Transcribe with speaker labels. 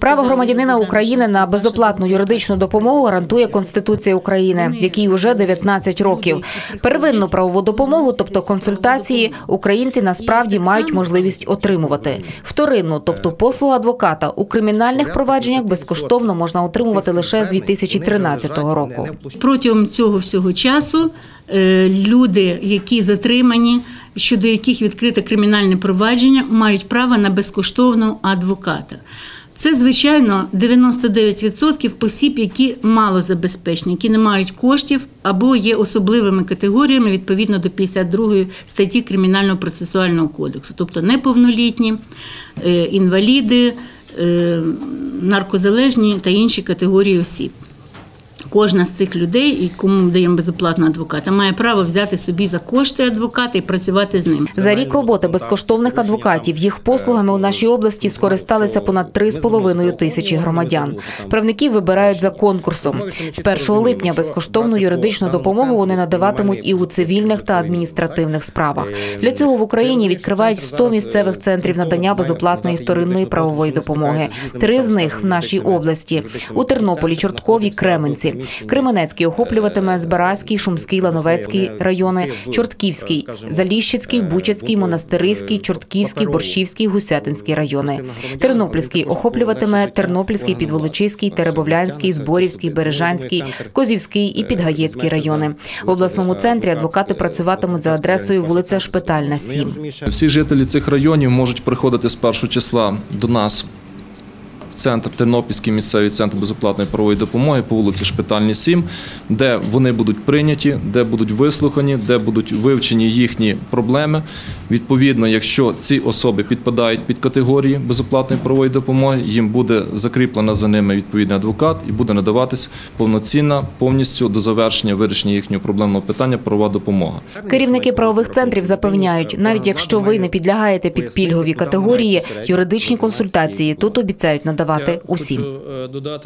Speaker 1: Право громадянина України на безоплатну юридичну допомогу гарантує Конституція України, якій уже 19 років. Первинну правову допомогу, тобто консультації, українці насправді мають можливість отримувати. Вторинну, тобто послугу адвоката, у кримінальних провадженнях безкоштовно можна отримувати лише з 2013 року.
Speaker 2: Протягом цього всього часу е, люди, які затримані, щодо яких відкрите кримінальне провадження, мають право на безкоштовного адвоката. Це, звичайно, 99% осіб, які малозабезпечені, які не мають коштів або є особливими категоріями відповідно до 52 статті Кримінального процесуального кодексу, тобто неповнолітні, е, інваліди, е, наркозалежні та інші категорії осіб. Кожна з цих людей, і кому даємо безоплатного адвоката, має право взяти собі за кошти адвоката і працювати з ним.
Speaker 1: За рік роботи безкоштовних адвокатів їх послугами у нашій області скористалися понад 3,5 тисячі громадян. Правників вибирають за конкурсом. З 1 липня безкоштовну юридичну допомогу вони надаватимуть і у цивільних та адміністративних справах. Для цього в Україні відкривають 100 місцевих центрів надання безоплатної вторинної правової допомоги. Три з них в нашій області у Тернополі, Чорткові, Кременці. Кременецький охоплюватиме Збаразький, Шумський, Лановецький райони, Чортківський, Заліщицький, Бучацький, Монастириський, Чортківський, Борщівський, Гусятинський райони. Тернопільський охоплюватиме Тернопільський, Підволочиський, Теребовлянський, Зборівський, Бережанський, Козівський і Підгаєцький райони. В обласному центрі адвокати працюватимуть за адресою вулиця Шпитальна, 7.
Speaker 3: Всі жителі цих районів можуть приходити з першого числа до нас центр Тернопільський місцевий центр безоплатної правової допомоги по вулиці Шпитальні 7, де вони будуть прийняті, де будуть вислухані, де будуть вивчені їхні проблеми. Відповідно, якщо ці особи підпадають під категорії безоплатної правової допомоги, їм буде закріплено за ними відповідний адвокат і буде надаватись повноцінна повністю до завершення вирішення їхнього проблемного питання правова допомога.
Speaker 1: Керівники правових центрів запевняють, навіть якщо ви не підлягаєте під пільгові категорії, юридичні консультації тут обіцяють надавати усім.
Speaker 3: Е, додати